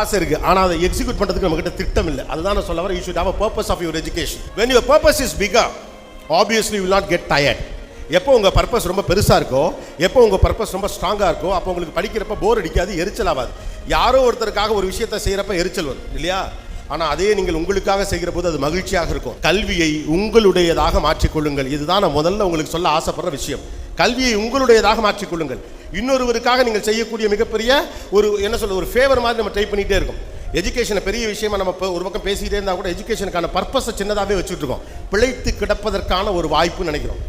ஆசை இருக்கு. ஆனா அதை எக்ஸிக்யூட் பண்றதுக்கு நம்ம கிட்ட திட்டம் இல்லை அதுதான் நான் சொல்ல வரேன். You should have a purpose of your education. When your purpose is bigger obviously you will not எப்போ உங்கள் பர்பஸ் ரொம்ப பெருசாக இருக்கோ எப்போ உங்கள் பர்பஸ் ரொம்ப ஸ்ட்ராங்காக இருக்கோ அப்போ உங்களுக்கு படிக்கிறப்ப போர் அடிக்காது எரிச்சல் ஆகாது. யாரோ ஒருத்தருக்காக ஒரு விஷயத்தை செய்கிறப்ப எரிச்சல் வரும் இல்லையா? ஆனால் அதே நீங்கள் உங்களுக்காக செய்கிற போது அது மகிழ்ச்சியாக இருக்கும். கல்வியை உங்களுடையதாக மாற்றிக்கொள்ளுங்கள். இதுதான் நான் முதல்ல உங்களுக்கு சொல்ல ஆசைப்படுற விஷயம். கல்வியை உங்களுடையதாக மாற்றிக்கொள்ளுங்கள். இன்னொருவருக்காக நீங்கள் செய்யக்கூடிய மிகப்பெரிய ஒரு என்ன சொல்ல ஒரு ஃபேவர் மாதிரி நம்ம ட்ரை பண்ணிகிட்டே இருக்கோம். எஜுகேஷனை பெரிய விஷயமா நம்ம இப்போ ஒரு பக்கம் பேசிக்கிட்டே இருந்தால் கூட எஜுகேஷனுக்கான பர்பஸை சின்னதாகவே வச்சுட்டு இருக்கோம் பிழைத்து கிடப்பதற்கான ஒரு வாய்ப்புன்னு நினைக்கிறோம்.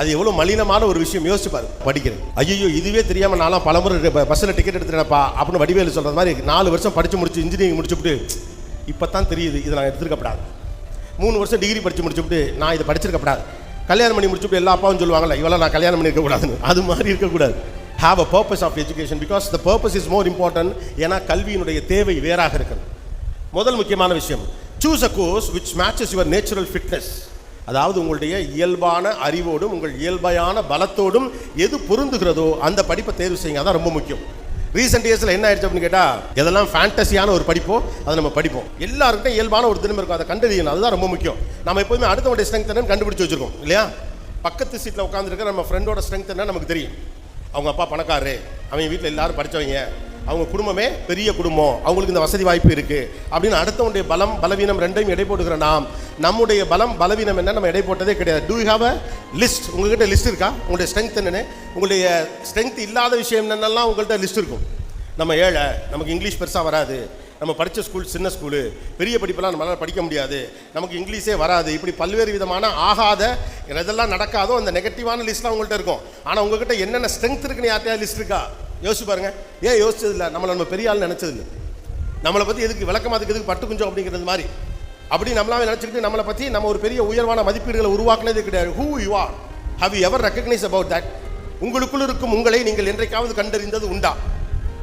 அது எவ்வளோ மலினமான ஒரு விஷயம் யோசிச்சு பாரு படிக்கிறேன். ஐயோ இதுவே தெரியாமல் நான்லாம் பலமுறை பஸ்ஸில் டிக்கெட் எடுத்துட்டேன்ப்பா அப்படின்னு வடிவேலு சொல்கிறது மாதிரி நாலு வருஷம் படித்து முடிச்சு இன்ஜினியரிங் முடிச்சுட்டு இப்போ தான் தெரியுது இதை நான் எடுத்துருக்கப்படாது. மூணு வருஷம் டிகிரி படித்து முடிச்சுட்டு நான் இதை படிச்சிருக்கப்படாது. கல்யாணம் பண்ணி முடிச்சுட்டு எல்லா அப்பாவும் சொல்லுவாங்கல்ல இவெல்லாம் நான் கல்யாணம் பண்ணி அது மாதிரி இருக்கக்கூடாது. Have a purpose of education because the purpose is more important ஏன்னா கல்வியினுடைய தேவை வேறாக இருக்கிறது. முதல் முக்கியமான விஷயம் choose a course which matches your natural fitness அதாவது உங்களுடைய இயல்பான அறிவோடும் உங்கள் இயல்பையான பலத்தோடும் எது பொருந்துகிறதோ அந்த படிப்பை தேர்வு செய்யுங்க. அதான் ரொம்ப முக்கியம். ரீசெண்ட் இயர்ஸில் என்ன ஆயிடுச்சு அப்படின்னு கேட்டால் இதெல்லாம் ஃபேண்டசியான ஒரு படிப்போ அதை நம்ம படிப்போம். எல்லாருக்கும் இயல்பான ஒரு திறமை இருக்கும். அதை கண்டறியணும். அதுதான் ரொம்ப முக்கியம். நம்ம எப்போதுமே அடுத்தவங்களுடைய ஸ்ட்ரெங்க் என்னன்னு கண்டுபிடிச்சு வச்சிருக்கோம். இல்லையா? பக்கத்து சீட்டில் உட்காந்துருக்க நம்ம ஃப்ரெண்டோட ஸ்ட்ரெங்க் என்ன நமக்கு தெரியும். அவங்க அப்பா பணக்காரரு. அவங்க வீட்டில் எல்லாரும் படித்தவங்க அவங்க குடும்பமே பெரிய குடும்பம். அவங்களுக்கு இந்த வசதி வாய்ப்பு இருக்குது அப்படின்னு அடுத்தவனுடைய பலம் பலவீனம் ரெண்டையும் எடை போட்டுக்கிற நாம் நம்முடைய பலம் பலவீனம் என்ன? நம்ம எடை போட்டதே கிடையாது. டூ ஹாவ் அ லிஸ்ட் உங்ககிட்ட லிஸ்ட் இருக்கா? உங்களுடைய ஸ்ட்ரென்த் என்னன்னு? உங்களுடைய ஸ்ட்ரென்த் இல்லாத விஷயம் என்னென்னலாம் உங்கள்கிட்ட லிஸ்ட் இருக்கும்? நம்ம ஏழை நமக்கு இங்கிலீஷ் பெருசாக வராது. நம்ம படித்த ஸ்கூல் சின்ன ஸ்கூலு பெரிய படிப்பெல்லாம் நம்மளால் படிக்க முடியாது. நமக்கு இங்கிலீஷே வராது. இப்படி பல்வேறு விதமான ஆகாத எதெல்லாம் நடக்காதோ அந்த நெகட்டிவான லிஸ்ட்லாம் உங்கள்கிட்ட இருக்கும். ஆனால் உங்ககிட்ட என்னென்ன ஸ்ட்ரென்த் இருக்குன்னு யார்கிட்டயாவது லிஸ்ட் இருக்கா? யோசிச்சு பாருங்க. ஏன் யோசிச்சது இல்லை நம்மளை நம்ம பெரிய ஆள் நினச்சது இல்லை நம்மளை பற்றி எதுக்கு விளக்கம் அதுக்கு எதுக்கு பட்டு குஞ்சம் அப்படிங்கிறது மாதிரி. அப்படி நம்மளாவே நினச்சிக்கிட்டு நம்மளை பற்றி நம்ம ஒரு பெரிய உயர்வான மதிப்பீடுகளை உருவாக்குனதே கிடையாது. Who you are how you ever recognise about that உங்களுக்குள் இருக்கும் உங்களை நீங்கள் என்றைக்காவது கண்டறிந்தது உண்டா?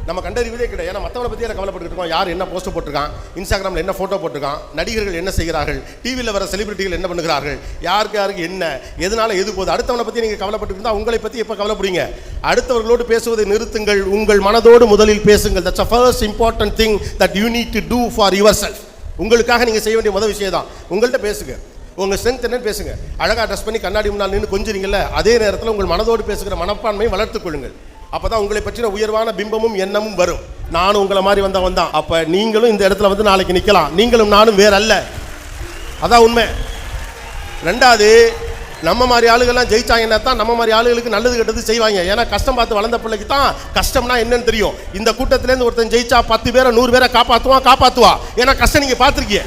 நம்ம கண்டறிவதே கிடையாது. ஏன்னா மற்றவங்களை பற்றி எனக்கு கவலைப்பட்டு இருக்கோம். யார் என்ன போஸ்ட் போட்டிருக்கான்? இன்ஸ்டாகிராமில் என்ன ஃபோட்டோ போட்டிருக்கான்? நடிகர்கள் என்ன செய்கிறார்கள்? டிவியில் வர செலிபிரிட்டிகள் என்ன பண்ணுகிறார்கள்? யாருக்கு யாருக்கு என்ன? எதனால எது போகுது? அடுத்தவனை பற்றி நீங்கள் கவலைப்பட்டு இருந்தால் உங்களை பற்றி எப்போ கவலைப்படுங்க அடுத்தவர்களோடு பேசுவதை நிறுத்துங்கள். உங்கள் மனதோடு முதலில் பேசுங்கள். That's a first important thing that you need to do for yourself உங்களுக்காக நீங்கள் செய்ய வேண்டிய முதல் விஷயம் தான் உங்கள்கிட்ட பேசுங்க. உங்கள் ஸ்ட்ரென்த் என்னன்னு பேசுங்க. அழகாக ட்ரெஸ் பண்ணி கண்ணாடி முன்னால் நின்று கொஞ்சிறீங்கல்ல அதே நேரத்தில் உங்கள் மனதோடு பேசுகிற மனப்பான்மையை வளர்த்துக் கொள்ளுங்கள். அப்பதான் உங்களை பற்றின உயர்வான பிம்பமும் எண்ணமும் வரும். நானும் உங்களை மாதிரி வந்தவன் தான். அப்போ நீங்களும் இந்த இடத்துல வந்து நாளைக்கு நிற்கலாம் நீங்களும் நானும் வேற அல்ல அதான் உண்மை. ரெண்டாவது நம்ம மாதிரி ஆளுகள்லாம் ஜெயிச்சாங்கன்னா தான் நம்ம மாதிரி ஆளுகளுக்கு நல்லது கெட்டது செய்வாங்க. ஏன்னா கஷ்டம் பார்த்து வளர்ந்த பிள்ளைக்கு தான் கஷ்டம்னா என்னன்னு தெரியும். இந்த கூட்டத்திலேருந்து ஒருத்தன் ஜெயிச்சா பத்து பேரை நூறு பேரை காப்பாற்றுவான் காப்பாற்றுவா ஏன்னா கஷ்டம் நீங்கள் பார்த்துருக்கீங்க.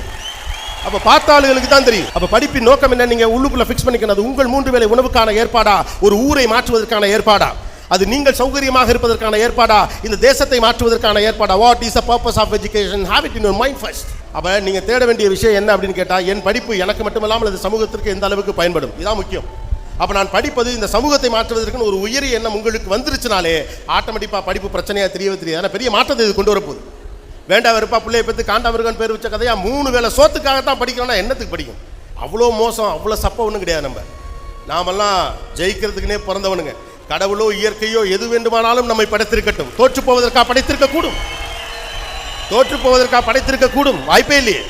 அப்போ பார்த்த ஆளுகளுக்கு தான் தெரியும். அப்போ படிப்பின் நோக்கம் என்ன? நீங்கள் உள்ளுக்குள்ளே ஃபிக்ஸ் பண்ணிக்கணும். அது உங்கள் மூன்று வேலை உணவுக்கான ஏற்பாடா? ஒரு ஊரை மாற்றுவதற்கான ஏற்பாடா? அது நீங்கள் சௌகரியமாக இருப்பதற்கான ஏற்பாடா? இந்த தேசத்தை மாற்றுவதற்கான ஏற்பாடா? What is the purpose of education have it in your mind first அப்போ நீங்கள் தேட வேண்டிய விஷயம் என்ன அப்படின்னு கேட்டால் என் படிப்பு எனக்கு மட்டுமல்லாமல் அது சமூகத்திற்கு எந்த அளவுக்கு பயன்படும்? இதான் முக்கியம். அப்போ நான் படிப்பது இந்த சமூகத்தை மாற்றுவதற்குன்னு ஒரு உயரிய எண்ணம் உங்களுக்கு வந்துருச்சுனாலே ஆட்டோமேட்டிக்காக படிப்பு பிரச்சனையாக தெரியவே தெரியாது. ஆனா பெரிய மாற்றத்தை இது கொண்டு வரப்போகுது. வேண்டா வெறுப்பா பிள்ளையை பற்றி காண்டாமிருகன் பேர் வச்ச கதையாக மூணு வேளை சோத்துக்காகத்தான் படிக்கிறோன்னா என்னத்துக்கு படிக்கும்? அவ்வளோ மோசம் அவ்வளோ சப்ப ஒன்றும் கிடையாது நம்ம. நாமெல்லாம் ஜெயிக்கிறதுக்குனே பிறந்தவனுங்க. கடவுளோ இயற்கையோ எது வேண்டுமானாலும் நம்மை படைத்திருக்கட்டும். தோற்று போவதற்காக படைத்திருக்க கூடும் தோற்று போவதற்காக படைத்திருக்க கூடும் வாய்ப்பே இல்லையே.